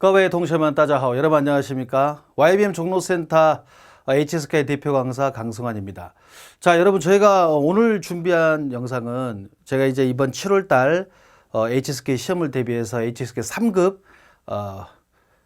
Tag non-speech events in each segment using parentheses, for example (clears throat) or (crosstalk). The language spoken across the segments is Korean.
各位 동시에만 따자하오 여러분 안녕하십니까? YBM 종로센터 HSK 대표 강사 강승환입니다. 자, 여러분 저희가 오늘 준비한 영상은 제가 이제 이번 7월 달 어, HSK 시험을 대비해서 HSK 3급 어,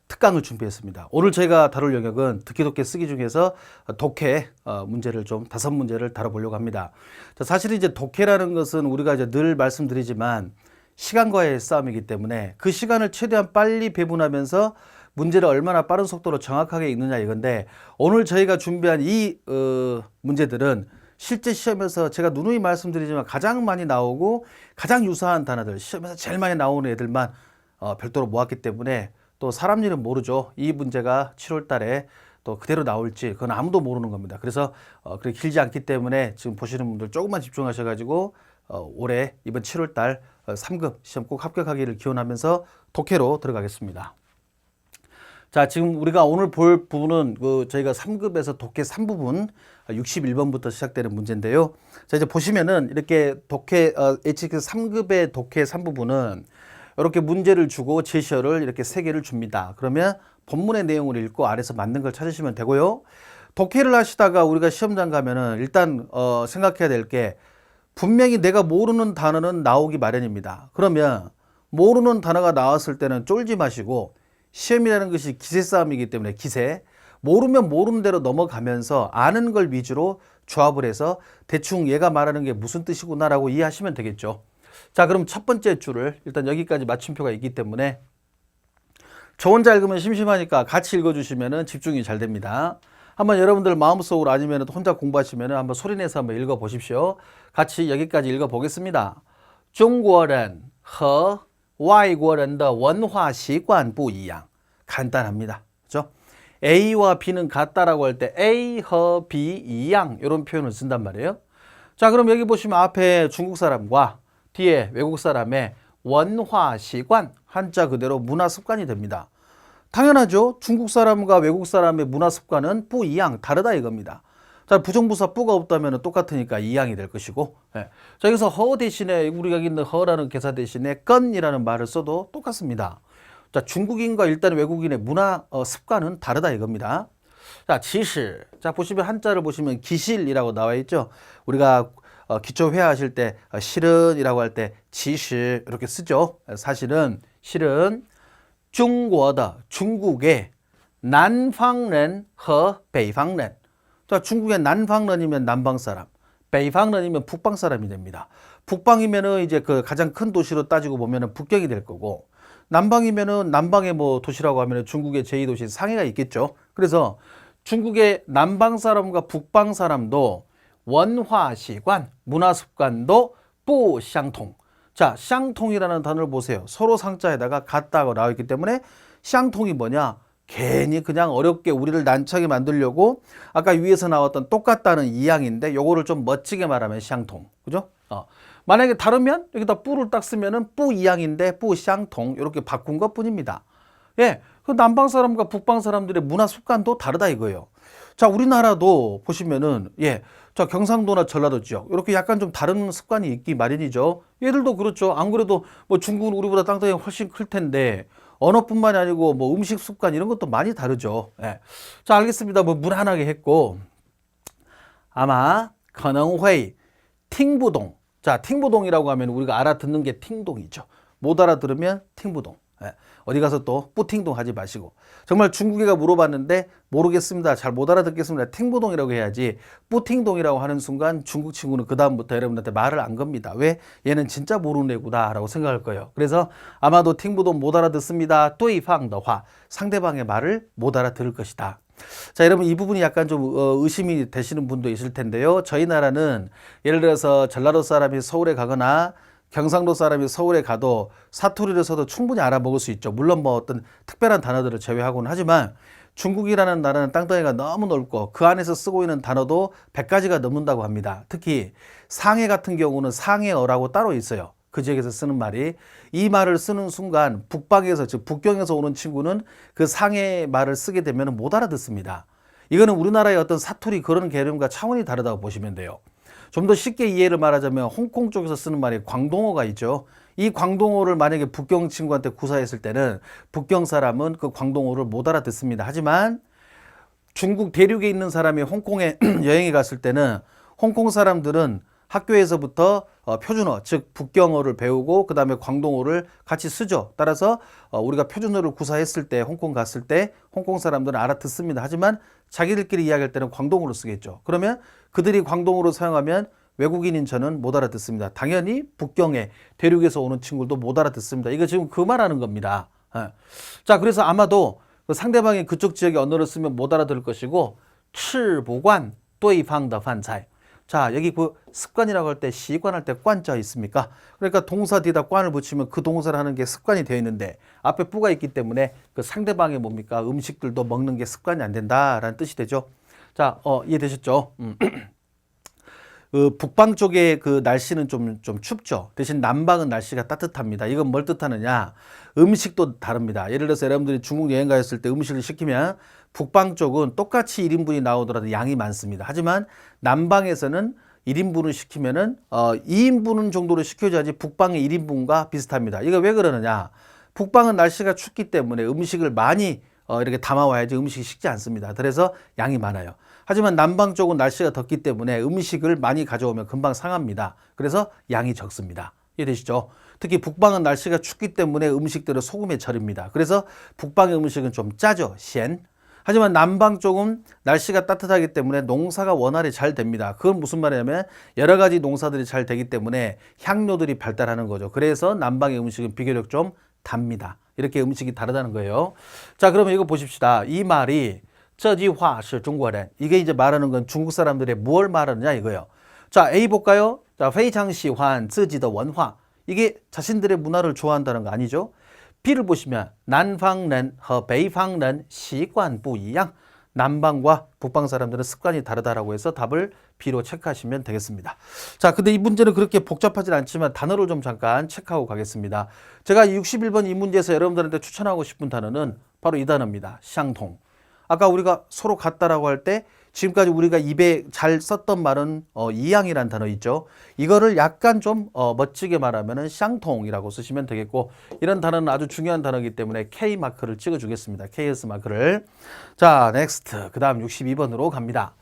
특강을 준비했습니다. 오늘 저희가 다룰 영역은 듣기 독해 쓰기 중에서 독해 어, 문제를 좀 다섯 문제를 다뤄보려고 합니다. 자, 사실 이제 독해라는 것은 우리가 이제 늘 말씀드리지만 시간과의 싸움이기 때문에 그 시간을 최대한 빨리 배분하면서 문제를 얼마나 빠른 속도로 정확하게 읽느냐 이건데 오늘 저희가 준비한 이 어, 문제들은 실제 시험에서 제가 누누이 말씀드리지만 가장 많이 나오고 가장 유사한 단어들 시험에서 제일 많이 나오는 애들만 어, 별도로 모았기 때문에 또 사람 일은 모르죠. 이 문제가 7월 달에 또 그대로 나올지 그건 아무도 모르는 겁니다. 그래서 어, 그렇게 길지 않기 때문에 지금 보시는 분들 조금만 집중하셔가지고 어, 올해 이번 7월 달 어, 3급 시험 꼭 합격하기를 기원하면서 독해로 들어가겠습니다. 자, 지금 우리가 오늘 볼 부분은 그 저희가 3급에서 독해 3부분 61번부터 시작되는 문제인데요. 자, 이제 보시면은 이렇게 독해 어, HK 3급의 독해 3부분은 이렇게 문제를 주고 제시어를 이렇게 세 개를 줍니다. 그러면 본문의 내용을 읽고 아래서 맞는 걸 찾으시면 되고요. 독해를 하시다가 우리가 시험장 가면은 일단 어, 생각해야 될 게 분명히 내가 모르는 단어는 나오기 마련입니다. 그러면 모르는 단어가 나왔을 때는 쫄지 마시고 시험이라는 것이 기세 싸움이기 때문에 기세 모르면 모르는 대로 넘어가면서 아는 걸 위주로 조합을 해서 대충 얘가 말하는 게 무슨 뜻이구나라고 이해하시면 되겠죠. 자, 그럼 첫 번째 줄을 일단 여기까지 맞춤표가 있기 때문에 저 혼자 읽으면 심심하니까 같이 읽어주시면 집중이 잘 됩니다. 한번 여러분들 마음속으로 아니면 혼자 공부하시면 한번 소리내서 한번 읽어보십시오. 같이 여기까지 읽어보겠습니다. 中国人和外国人的文化习惯不一样. 간단합니다. 그죠? A와 B는 같다라고 할 때 A 和 B 一样 이런 표현을 쓴단 말이에요. 자, 그럼 여기 보시면 앞에 중국 사람과 뒤에 외국 사람의 원화 시관 한자 그대로 문화 습관이 됩니다. 당연하죠. 중국 사람과 외국 사람의 문화 습관은 뿌이양 다르다 이겁니다. 자, 부정부사 뿌가 없다면 똑같으니까 이양이 될 것이고. 예. 자, 여기서 허 대신에 우리가 여기 있는 허라는 개사 대신에 건이라는 말을 써도 똑같습니다. 자, 중국인과 일단 외국인의 문화 어, 습관은 다르다 이겁니다. 자, 지실. 자, 보시면 한자를 보시면 기실이라고 나와 있죠. 우리가 어, 기초 회화하실 때 어, 실은이라고 할 때 지실 이렇게 쓰죠. 사실은 실은 中国的 중국의 南方人和北方人. 그러니까 중국의 난방런이면 남방 사람, 베이방런이면 북방 사람이 됩니다. 북방이면은 이제 그 가장 큰 도시로 따지고 보면은 북경이 될 거고 남방이면은 남방의 뭐 도시라고 하면은 중국의 제2도시 상해가 있겠죠. 그래서 중국의 남방 사람과 북방 사람도 원화시관, 문화습관도 뿌샹통. 자, 샹통이라는 단어를 보세요. 서로 상자에다가 같다고 나와 있기 때문에 샹통이 뭐냐? 괜히 그냥 어렵게 우리를 난처하게 만들려고 아까 위에서 나왔던 똑같다는 이양인데 요거를 좀 멋지게 말하면 쌍통. 그죠? 어. 만약에 다르면 여기다 뿌를 딱 쓰면은 뿌 이양인데 뿌 쌍통 이렇게 바꾼 것 뿐입니다. 예. 그 남방 사람과 북방 사람들의 문화 습관도 다르다 이거예요. 자, 우리나라도 보시면은 예. 자, 경상도나 전라도 지역 이렇게 약간 좀 다른 습관이 있기 마련이죠. 얘들도 그렇죠. 안 그래도 뭐 중국은 우리보다 땅덩이 훨씬 클 텐데 언어뿐만이 아니고 뭐 음식 습관 이런 것도 많이 다르죠. 예. 자, 알겠습니다. 뭐 무난하게 했고 아마 가능회의 팅부동. 자, 팅부동이라고 하면 우리가 알아듣는 게 팅동이죠. 못 알아들으면 팅부동. 예. 어디 가서 또 뿌팅동 하지 마시고 정말 중국애가 물어봤는데 모르겠습니다. 잘 못 알아듣겠습니다. 팅부동이라고 해야지 뿌팅동이라고 하는 순간 중국 친구는 그 다음부터 여러분한테 말을 안 겁니다. 왜? 얘는 진짜 모르는 애구나라고 생각할 거예요. 그래서 아마도 팅부동 못 알아듣습니다. 또이팡더화 상대방의 말을 못 알아들을 것이다. 자, 여러분 이 부분이 약간 좀 어, 의심이 되시는 분도 있을 텐데요. 저희 나라는 예를 들어서 전라도 사람이 서울에 가거나 경상도 사람이 서울에 가도 사투리를 써도 충분히 알아먹을 수 있죠. 물론 뭐 어떤 특별한 단어들을 제외하고는 하지만 중국이라는 나라는 땅덩이가 너무 넓고 그 안에서 쓰고 있는 단어도 100가지가 넘는다고 합니다. 특히 상해 같은 경우는 상해어라고 따로 있어요. 그 지역에서 쓰는 말이 이 말을 쓰는 순간 북방에서 즉 북경에서 오는 친구는 그 상해 말을 쓰게 되면 못 알아듣습니다. 이거는 우리나라의 어떤 사투리 그런 개념과 차원이 다르다고 보시면 돼요. 좀 더 쉽게 이해를 말하자면 홍콩 쪽에서 쓰는 말이 광동어가 있죠. 이 광동어를 만약에 북경 친구한테 구사했을 때는 북경 사람은 그 광동어를 못 알아듣습니다. 하지만 중국 대륙에 있는 사람이 홍콩에 (clears throat) 여행에 갔을 때는 홍콩 사람들은 학교에서부터 어, 표준어, 즉 북경어를 배우고 그 다음에 광동어를 같이 쓰죠. 따라서 어, 우리가 표준어를 구사했을 때 홍콩 갔을 때 홍콩 사람들은 알아듣습니다. 하지만 자기들끼리 이야기할 때는 광동어로 쓰겠죠. 그러면 그들이 광동어로 사용하면 외국인인 저는 못 알아듣습니다. 당연히 북경에 대륙에서 오는 친구도 못 알아듣습니다. 이거 지금 그 말하는 겁니다. 예. 자, 그래서 아마도 그 상대방이 그쪽 지역의 언어를 쓰면 못 알아들을 것이고 吃不惯对方的饭菜. 자, 여기 그 습관이라고 할 때 시관 할 때 관자 있습니까? 그러니까 동사 뒤에다 관을 붙이면 그 동사를 하는 게 습관이 되어 있는데 앞에 뿌가 있기 때문에 그 상대방의 뭡니까? 음식들도 먹는 게 습관이 안 된다라는 뜻이 되죠. 자, 어, 이해되셨죠? 음. (clears throat) 그 북방 쪽의 그 날씨는 좀, 좀 춥죠. 대신 남방은 날씨가 따뜻합니다. 이건 뭘 뜻하느냐? 음식도 다릅니다. 예를 들어서 여러분들이 중국 여행 가셨을 때 음식을 시키면 북방 쪽은 똑같이 1인분이 나오더라도 양이 많습니다. 하지만 남방에서는 1인분을 시키면은 어 2인분 정도로 시켜줘야지 북방의 1인분과 비슷합니다. 이거 왜 그러느냐? 북방은 날씨가 춥기 때문에 음식을 많이 어 이렇게 담아와야지 음식이 식지 않습니다. 그래서 양이 많아요. 하지만 남방 쪽은 날씨가 덥기 때문에 음식을 많이 가져오면 금방 상합니다. 그래서 양이 적습니다. 이해되시죠? 특히 북방은 날씨가 춥기 때문에 음식들을 소금에 절입니다. 그래서 북방의 음식은 좀 짜죠. 시엔. 하지만 남방 쪽은 날씨가 따뜻하기 때문에 농사가 원활히 잘 됩니다. 그건 무슨 말이냐면 여러 가지 농사들이 잘 되기 때문에 향료들이 발달하는 거죠. 그래서 남방의 음식은 비교적 좀 답니다. 이렇게 음식이 다르다는 거예요. 자, 그러면 이거 보십시다. 이 말이 저지화시 중국인 이게 이제 말하는 건 중국 사람들의 무엇 말하느냐 이거예요. 자, A 볼까요? 자, 회장시환, 쯔지더 원화. 이게 자신들의 문화를 좋아한다는 거 아니죠? 비를 보시면 난방은 허 베이방은 시관 부이양 남방과 북방 사람들은 습관이 다르다라고 해서 답을 B로 체크하시면 되겠습니다. 자, 근데 이 문제는 그렇게 복잡하진 않지만 단어를 좀 잠깐 체크하고 가겠습니다. 제가 61번 이 문제에서 여러분들한테 추천하고 싶은 단어는 바로 이 단어입니다. 샹통. 아까 우리가 서로 같다라고 할 때 지금까지 우리가 입에 잘 썼던 말은 어, 이양이라는 단어 있죠. 이거를 약간 좀 어, 멋지게 말하면은 샹통이라고 쓰시면 되겠고 이런 단어는 아주 중요한 단어이기 때문에 K 마크를 찍어주겠습니다. KS 마크를. 자, 넥스트. 그 다음 62번으로 갑니다.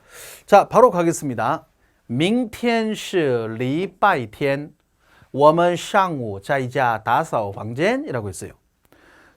자, 바로 가겠습니다. 明天是礼拜天我们上午在家打扫房间이라고 했어요.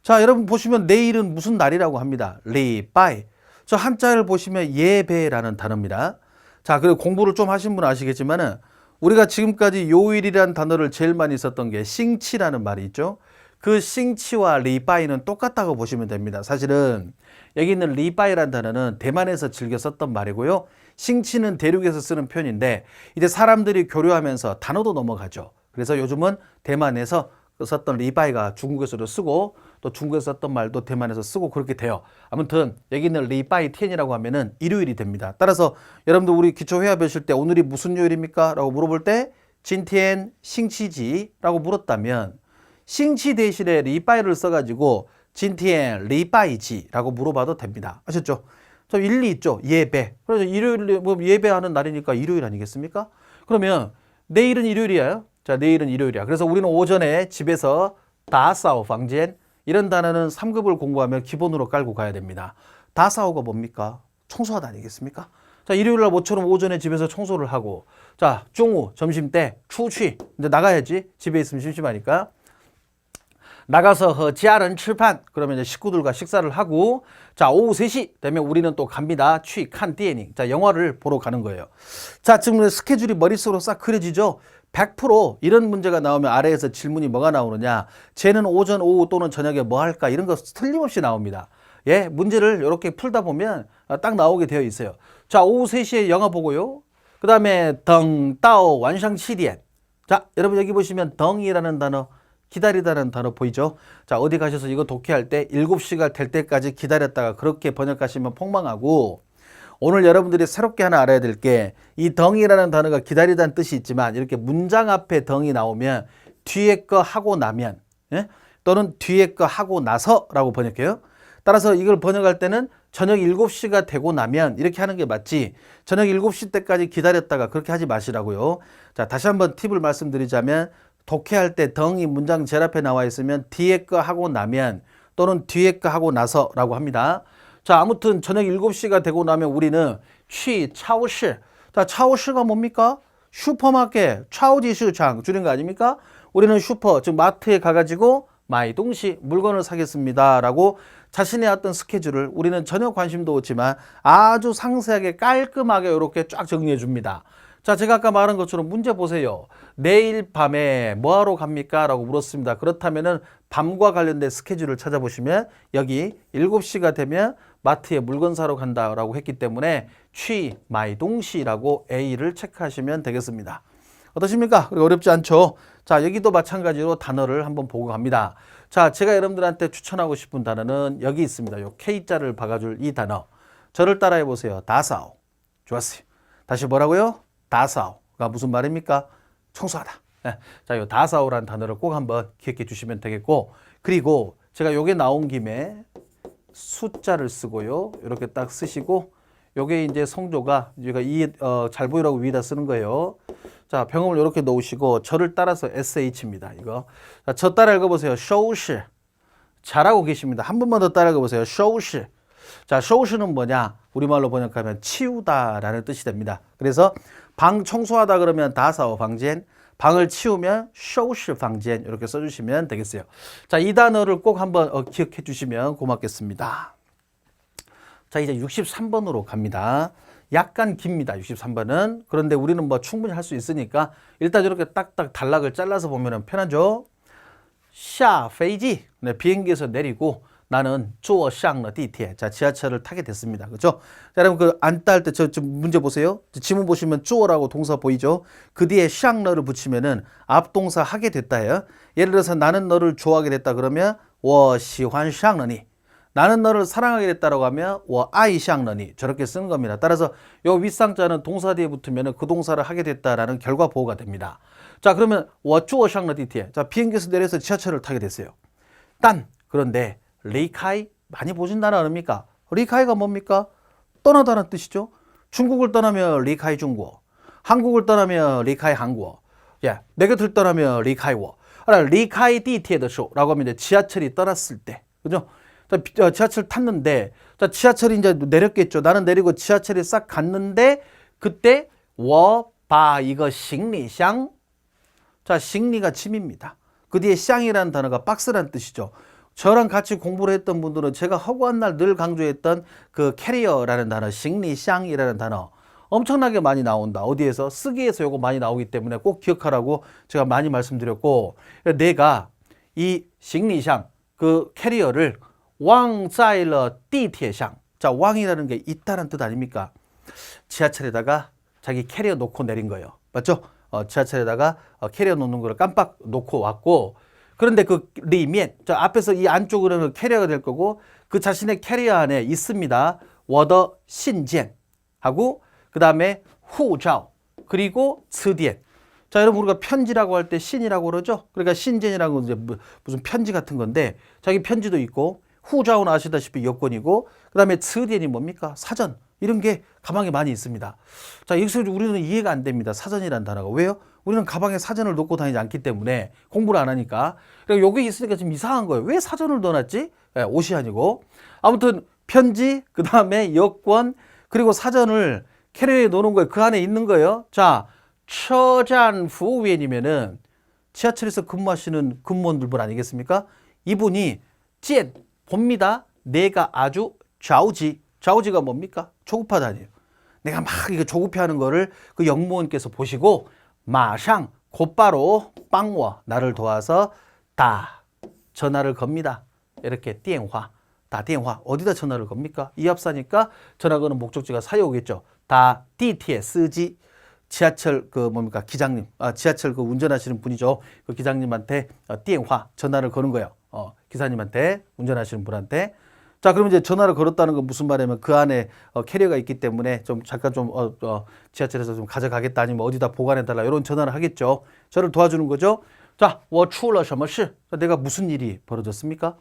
자, 여러분 보시면 내일은 무슨 날이라고 합니다. 리바이. 저 한자를 보시면 예배라는 단어입니다. 자, 그리고 공부를 좀 하신 분은 아시겠지만은 우리가 지금까지 요일이라는 단어를 제일 많이 썼던 게 싱치라는 말이 있죠. 그 싱치와 리바이는 똑같다고 보시면 됩니다. 사실은 여기 있는 리바이라는 단어는 대만에서 즐겨 썼던 말이고요. 싱치는 대륙에서 쓰는 표현인데 이제 사람들이 교류하면서 단어도 넘어가죠. 그래서 요즘은 대만에서 썼던 리바이가 중국에서도 쓰고 또 중국에서 썼던 말도 대만에서 쓰고 그렇게 돼요. 아무튼 여기 있는 리바이 텐이라고 하면은 일요일이 됩니다. 따라서 여러분들 우리 기초 회화 배실 때 오늘이 무슨 요일입니까? 라고 물어볼 때 진티엔 싱치지라고 물었다면 싱치 대신에 리바이를 써가지고 진티엔 리바이지라고 물어봐도 됩니다. 아셨죠? 좀 일리 있죠? 예배. 그래서 일요일 뭐 예배하는 날이니까 일요일 아니겠습니까? 그러면 내일은 일요일이에요. 자, 내일은 일요일이야. 그래서 우리는 오전에 집에서 다싸오 방젠 이런 단어는 3급을 공부하면 기본으로 깔고 가야 됩니다. 다싸오가 뭡니까? 청소하다 아니겠습니까? 자, 일요일 날 모처럼 오전에 집에서 청소를 하고 자, 중午, 점심 때 추취. 이제 나가야지. 집에 있으면 심심하니까. 나가서 허지아른 칠판 그러면 이제 식구들과 식사를 하고 자 오후 3시 되면 우리는 또 갑니다 취칸 띠에닝 자 영화를 보러 가는 거예요 자 지금 스케줄이 머릿속으로 싹 그려지죠 100% 이런 문제가 나오면 아래에서 질문이 뭐가 나오느냐? 쟤는 오전 오후 또는 저녁에 뭐 할까? 이런 거 틀림없이 나옵니다. 예 문제를 이렇게 풀다 보면 딱 나오게 되어 있어요. 자 오후 3시에 영화 보고요. 그 다음에 덩 따오 완상 치디엔. 자 여러분 여기 보시면 덩이라는 단어 기다리다는 단어 보이죠? 자, 어디 가셔서 이거 독해할 때 7시가 될 때까지 기다렸다가 그렇게 번역하시면 폭망하고 오늘 여러분들이 새롭게 하나 알아야 될 게 이 덩이라는 단어가 기다리다는 뜻이 있지만 이렇게 문장 앞에 덩이 나오면 뒤에 거 하고 나면 예? 또는 뒤에 거 하고 나서라고 번역해요. 따라서 이걸 번역할 때는 저녁 7시가 되고 나면 이렇게 하는 게 맞지 저녁 7시 때까지 기다렸다가 그렇게 하지 마시라고요. 자, 다시 한번 팁을 말씀드리자면 독해할 때 덩이 문장 제일 앞에 나와 있으면 뒤에 거 하고 나면 또는 뒤에 거 하고 나서라고 합니다. 자, 아무튼 저녁 7시가 되고 나면 우리는 취 차오시. 자, 차오시가 뭡니까? 슈퍼마켓, 차오지 시장 줄인 거 아닙니까? 우리는 슈퍼, 즉 마트에 가가지고 마이 동시 물건을 사겠습니다라고 자신의 어떤 스케줄을 우리는 전혀 관심도 없지만 아주 상세하게 깔끔하게 이렇게 쫙 정리해 줍니다. 자, 제가 아까 말한 것처럼 문제 보세요. 내일 밤에 뭐 하러 갑니까? 라고 물었습니다. 그렇다면은 밤과 관련된 스케줄을 찾아보시면 여기 7시가 되면 마트에 물건 사러 간다라고 했기 때문에 취 마이 동시라고 A를 체크하시면 되겠습니다. 어떠십니까? 어렵지 않죠? 자, 여기도 마찬가지로 단어를 한번 보고 갑니다. 자, 제가 여러분들한테 추천하고 싶은 단어는 여기 있습니다. 요 K자를 박아줄 이 단어. 저를 따라해 보세요. 다사오. 좋았어요. 다시 뭐라고요? 다사오가 무슨 말입니까? 청소하다. 예. 자, 요 다사오라는 단어를 꼭 한번 기억해 주시면 되겠고, 그리고 제가 요게 나온 김에 숫자를 쓰고요. 이렇게 딱 쓰시고, 요게 이제 성조가 제가 이, 어, 잘 보이라고 위에다 쓰는 거예요. 자, 병음을 이렇게 놓으시고, 저를 따라서 SH입니다. 이거. 자, 저 따라 읽어 보세요. 쇼시. 잘하고 계십니다. 한 번만 더 따라 읽어 보세요. 쇼시. 자, 쇼시는 뭐냐? 우리말로 번역하면 치우다라는 뜻이 됩니다. 그래서 방 청소하다 그러면 다사오 방젠, 방을 치우면 쇼우시 방젠 이렇게 써주시면 되겠어요. 자, 이 단어를 꼭 한번 어, 기억해 주시면 고맙겠습니다. 자, 이제 63번으로 갑니다. 약간 깁니다. 63번은. 그런데 우리는 뭐 충분히 할 수 있으니까 일단 이렇게 딱딱 단락을 잘라서 보면 편하죠. 샤 페이지. 네, 비행기에서 내리고 나는 주어 샹러 디티에 자 지하철을 타게 됐습니다. 그렇죠? 자, 여러분 그 안따 할 때 저 문제 보세요. 지문 보시면 주어라고 동사 보이죠? 그 뒤에 샹러를 붙이면은 앞 동사 하게 됐다예요. 예를 들어서 나는 너를 좋아하게 됐다 그러면 워시환 샹러니 나는 너를 사랑하게 됐다라고 하면 워 아이 샹러니 저렇게 쓰는 겁니다. 따라서 요 윗상자는 동사 뒤에 붙으면 그 동사를 하게 됐다라는 결과 보호가 됩니다. 자 그러면 워주어 샹러 디티에 자 비행기에서 내려서 지하철을 타게 됐어요. 딴 그런데 리카이 많이 보신 단어 아닙니까? 리카이가 뭡니까? 떠나다는 뜻이죠. 중국을 떠나면 리카이 중국, 한국을 떠나면 리카이 한국, 예, 내 곁을 떠나면 리카이워. 리카이 디티에더쇼라고 하면 이제 지하철이 떠났을 때, 그죠? 자, 비- 어, 지하철 탔는데, 자, 지하철이 이제 내렸겠죠. 나는 내리고 지하철이 싹 갔는데, 그때, 워, 바, 이거, 식리샹. 자, 식리가 짐입니다. 그 뒤에 샹이라는 단어가 박스라는 뜻이죠. 저랑 같이 공부를 했던 분들은 제가 허구한 날 늘 강조했던 그 캐리어라는 단어, 식리샹이라는 단어 엄청나게 많이 나온다. 어디에서? 쓰기에서 요거 많이 나오기 때문에 꼭 기억하라고 제가 많이 말씀드렸고 내가 이 식리샹 그 캐리어를 왕자일러 띠티에샹 자 왕이라는 게 있다는 뜻 아닙니까? 지하철에다가 자기 캐리어 놓고 내린 거예요. 맞죠? 어, 지하철에다가 어, 캐리어 놓는 거를 깜빡 놓고 왔고 그런데 그 리면 저 앞에서 이 안쪽으로는 캐리어가 될 거고 그 자신의 캐리어 안에 있습니다. 워더 신젠 하고 그 다음에 후자오 그리고 츠디엔 자 여러분 우리가 편지라고 할 때 신이라고 그러죠. 그러니까 신젠이라는 건 이제 무- 무슨 편지 같은 건데 자기 편지도 있고 후자오는 아시다시피 여권이고 그 다음에 츠디엔이 뭡니까 사전 이런 게 가방에 많이 있습니다. 자 여기서 우리는 이해가 안 됩니다. 사전이라는 단어가 왜요? 우리는 가방에 사전을 놓고 다니지 않기 때문에 공부를 안 하니까 그러니까 여기 있으니까 좀 이상한 거예요. 왜 사전을 넣어놨지? 예, 옷이 아니고 아무튼 편지 그 다음에 여권 그리고 사전을 캐리어에 놓는 거예요. 그 안에 있는 거예요. 자, 처잔 후우엔이면은 지하철에서 근무하시는 근무원들 아니겠습니까? 이분이 찐 봅니다. 내가 아주 좌우지. 좌우지가 뭡니까? 조급하다니요. 내가 막 이거 조급해하는 거를 그 영무원께서 보시고 마상 곧바로 빵워 나를 도와서 다 전화를 겁니다. 이렇게 띠엔화 다 띠엔화 어디다 전화를 겁니까? 이 앞사니까 전화 거는 목적지가 사에 오겠죠. 다 DT에 쓰지 지하철 그 뭡니까 기장님 아 지하철 그 운전하시는 분이죠. 그 기장님한테 어, 띠엔화 전화를 거는 거예요. 어 기사님한테 운전하시는 분한테 자, 그러면 이제 전화를 걸었다는 건 무슨 말이냐면 그 안에 어, 캐리어가 있기 때문에 좀 잠깐 좀 어, 어, 지하철에서 좀 가져가겠다 아니면 어디다 보관해 달라 이런 전화를 하겠죠. 저를 도와주는 거죠. 자, 我出了什么事? 자, 내가 무슨 일이 벌어졌습니까?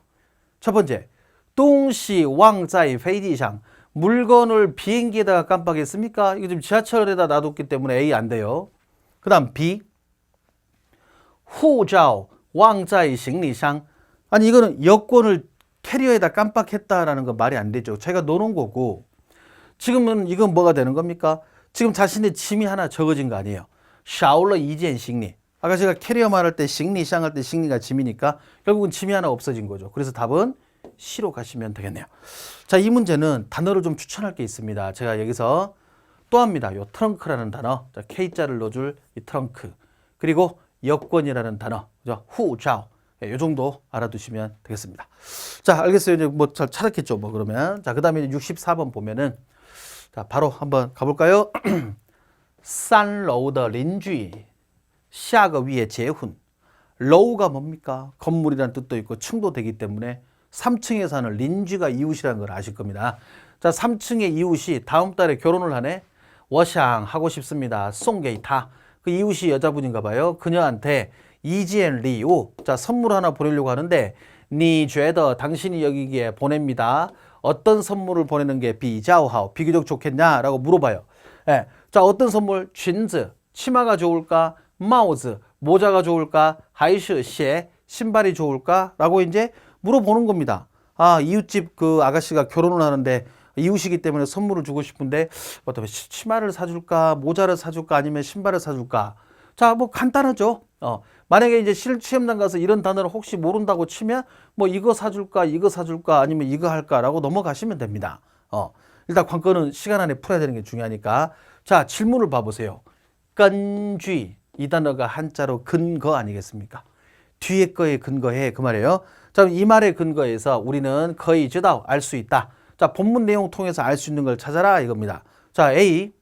첫 번째, 东西忘在飞机上. 물건을 비행기에다가 깜빡했습니까? 이거 지금 지하철에다 놔뒀기 때문에 A 안 돼요. 그다음 B 护照 왕자의行李箱 아니 이거는 여권을 캐리어에다 깜빡했다라는 건 말이 안 되죠. 자기가 넣어놓은 거고 지금은 이건 뭐가 되는 겁니까? 지금 자신의 짐이 하나 적어진 거 아니에요. 샤올러 이젠 식리. 아까 제가 캐리어 말할 때 식리, 샹할 때 식리가 짐이니까 결국은 짐이 하나 없어진 거죠. 그래서 답은 C로 가시면 되겠네요. 자, 이 문제는 단어를 좀 추천할 게 있습니다. 제가 여기서 또 합니다. 요 트렁크라는 단어. 자, K자를 넣어줄 이 트렁크. 그리고 여권이라는 단어. 그죠? 후자오. 예, 요 정도 알아두시면 되겠습니다. 자, 알겠어요. 이제 뭐 잘 찾았겠죠. 뭐 그러면. 자, 그 다음에 64번 보면은 자, 바로 한번 가볼까요? 산로우더 린쥐 시아가 위에 재훈 로우가 뭡니까? 건물이라는 뜻도 있고 층도 되기 때문에 3층에 사는 린쥐가 이웃이라는 걸 아실 겁니다. 자, 3층의 이웃이 다음 달에 결혼을 하네. 워샹 하고 싶습니다. 송게이타. 그 이웃이 여자분인가 봐요. 그녀한테 이지엔 리우. 자, 선물 하나 보내려고 하는데 니 죄더 당신이 여기기에 보냅니다. 어떤 선물을 보내는 게 비자오하오 비교적 좋겠냐라고 물어봐요. 예. 자, 어떤 선물? 쥔즈 치마가 좋을까? 마우즈 모자가 좋을까? 하이시 시 신발이 좋을까? 라고 이제 물어보는 겁니다. 아, 이웃집 그 아가씨가 결혼을 하는데 이웃이기 때문에 선물을 주고 싶은데 어떻게 치마를 사줄까? 모자를 사줄까? 아니면 신발을 사줄까? 자, 뭐 간단하죠. 어, 만약에 이제 실 시험장 가서 이런 단어를 혹시 모른다고 치면 뭐 이거 사줄까? 이거 사줄까? 아니면 이거 할까라고 넘어가시면 됩니다. 어, 일단 관건은 시간 안에 풀어야 되는 게 중요하니까. 자, 질문을 봐보세요. 건쥐 이 단어가 한자로 근거 아니겠습니까? 뒤에 거에 근거해 그 말이에요. 자, 이 말에 근거해서 우리는 거의 지다 알 수 있다. 자, 본문 내용 통해서 알 수 있는 걸 찾아라 이겁니다. 자, A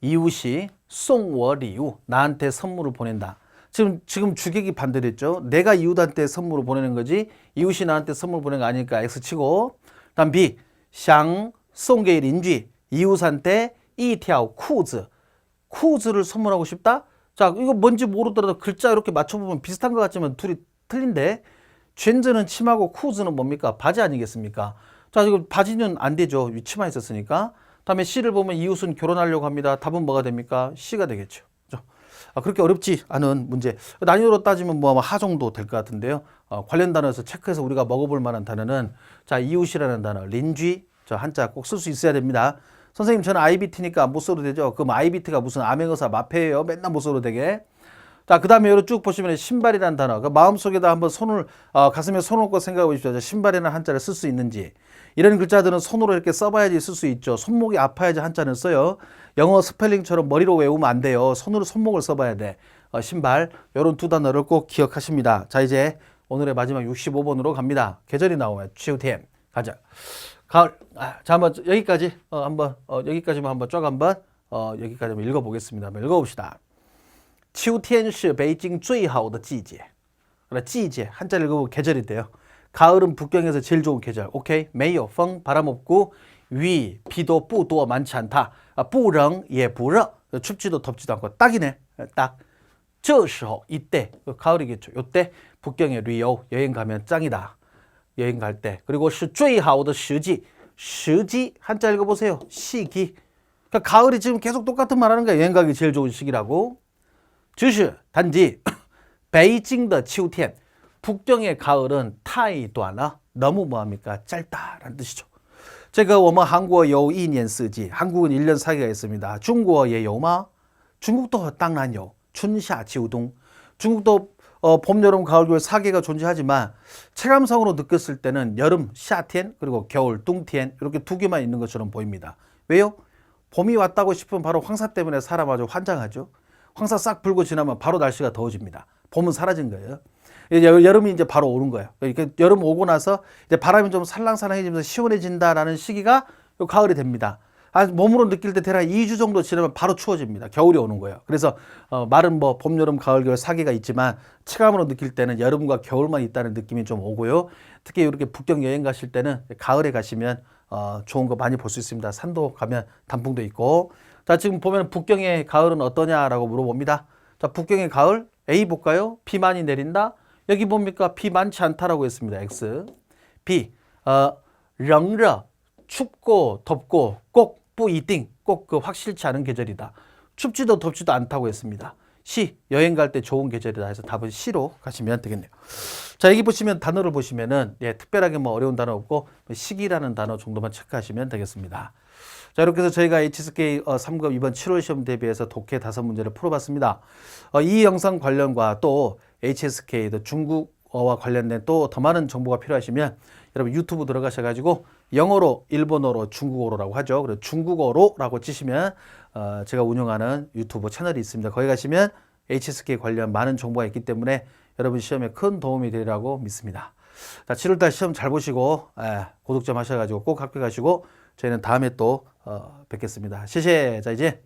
이웃이 송워 리우 나한테 선물을 보낸다. 지금 지금 주객이 반대됐죠. 내가 이웃한테 선물을 보내는 거지 이웃이 나한테 선물 보내는 거 아니니까 X 치고. 다음 B 샹 송게 린쥐 이웃한테 이티아오 쿠즈 쿠즈를 선물하고 싶다. 자 이거 뭔지 모르더라도 글자 이렇게 맞춰보면 비슷한 것 같지만 둘이 틀린데 젠즈는 치마고 쿠즈는 뭡니까 바지 아니겠습니까? 자 이거 바지는 안 되죠. 치마 있었으니까. 다음에 C를 보면 이웃은 결혼하려고 합니다. 답은 뭐가 됩니까? C가 되겠죠. 그죠? 아, 그렇게 어렵지 않은 문제. 난이도로 따지면 뭐 아마 하 정도 될 것 같은데요. 어, 관련 단어에서 체크해서 우리가 먹어볼 만한 단어는 자 이웃이라는 단어, 린쥐 저 한자 꼭 쓸 수 있어야 됩니다. 선생님 저는 IBT니까 못 써도 되죠. 그럼 IBT가 무슨 암행어사 마패예요. 맨날 못 써도 되게. 자, 그 다음에 여기 쭉 보시면 신발이라는 단어. 그 마음속에다 한번 손을, 어, 가슴에 손을 얹고 생각해 보십시오. 신발이라는 한자를 쓸 수 있는지. 이런 글자들은 손으로 이렇게 써봐야지 쓸 수 있죠. 손목이 아파야지 한자는 써요. 영어 스펠링처럼 머리로 외우면 안 돼요. 손으로 손목을 써봐야 돼. 어, 신발. 요런 두 단어를 꼭 기억하십니다. 자, 이제 오늘의 마지막 65번으로 갑니다. 계절이 나오면 치우템. 가자. 가을. 아, 자, 한번 여기까지, 어, 한번, 어, 여기까지만 한번 쭉 한번, 어, 여기까지 한번 읽어보겠습니다. 한번 읽어봅시다. 秋天是北京最好的季节. 그래, 季节 한자를 읽어보면 계절인데요. 가을은 북경에서 제일 좋은 계절. 오케이. 没有风 바람 없고 위 비도 不多 많지 않다. 아, 不冷也不热 춥지도 덥지도 않고 딱이네. 딱. 这时候 이때 가을이겠죠. 요때 북경에 리오 여행 가면 짱이다. 여행 갈 때. 그리고 是最好的时机. 시기 한자 읽어보세요. 시기. 그러니까 가을이 지금 계속 똑같은 말하는 거야. 여행 가기 제일 좋은 시기라고. 只是 단지 (coughs) 北京的秋天 북경의 가을은 타이短了 너무 뭐합니까 짧다라는 뜻이죠. 제가 我们 한국어 요 2년 쓰지 한국은 1년 사기가 있습니다. 중국어 예 요마 중국도 당란요 춘夏 秋冬 중국도 어, 봄, 여름, 가을, 겨울 4개가 존재하지만 체감상으로 느꼈을 때는 여름, 샤티엔 그리고 겨울, 뚱티엔 이렇게 두 개만 있는 것처럼 보입니다. 왜요? 봄이 왔다고 싶으면 바로 황사 때문에 사람 아주 환장하죠. 황사 싹 불고 지나면 바로 날씨가 더워집니다. 봄은 사라진 거예요. 여름이 이제 바로 오는 거예요. 이렇게 여름 오고 나서 이제 바람이 좀 살랑살랑해지면서 시원해진다라는 시기가 요 가을이 됩니다. 아, 몸으로 느낄 때 대략 2주 정도 지나면 바로 추워집니다. 겨울이 오는 거예요. 그래서 어, 말은 뭐 봄, 여름, 가을, 겨울 사계가 있지만 체감으로 느낄 때는 여름과 겨울만 있다는 느낌이 좀 오고요. 특히 이렇게 북경 여행 가실 때는 가을에 가시면 어, 좋은 거 많이 볼 수 있습니다. 산도 가면 단풍도 있고. 자, 지금 보면 북경의 가을은 어떠냐라고 물어봅니다. 자, 북경의 가을 A 볼까요? 비 많이 내린다. 여기 뭡니까? 비 많지 않다라고 했습니다. X. B. 어, 冷热 춥고 덥고 꼭 뿌이띵 꼭 그 확실치 않은 계절이다. 춥지도 덥지도 않다고 했습니다. 시 여행 갈 때 좋은 계절이다 해서 답은 시로 가시면 되겠네요. 자 여기 보시면 단어를 보시면은 예, 특별하게 뭐 어려운 단어 없고 시기라는 단어 정도만 체크하시면 되겠습니다. 자 이렇게 해서 저희가 HSK 어, 3급 이번 7월 시험 대비해서 독해 다섯 문제를 풀어봤습니다. 어, 이 영상 관련과 또 HSK 또 중국어와 관련된 또 더 많은 정보가 필요하시면 여러분 유튜브 들어가셔가지고 영어로 일본어로 중국어로라고 하죠. 그래서 중국어로라고 치시면 어, 제가 운영하는 유튜브 채널이 있습니다. 거기 가시면 HSK 관련 많은 정보가 있기 때문에 여러분 시험에 큰 도움이 되리라고 믿습니다. 자, 7월달 시험 잘 보시고 예, 고득점 하셔가지고 꼭 합격하시고 저희는 다음에 또 어, 뵙겠습니다. 시시 자 이제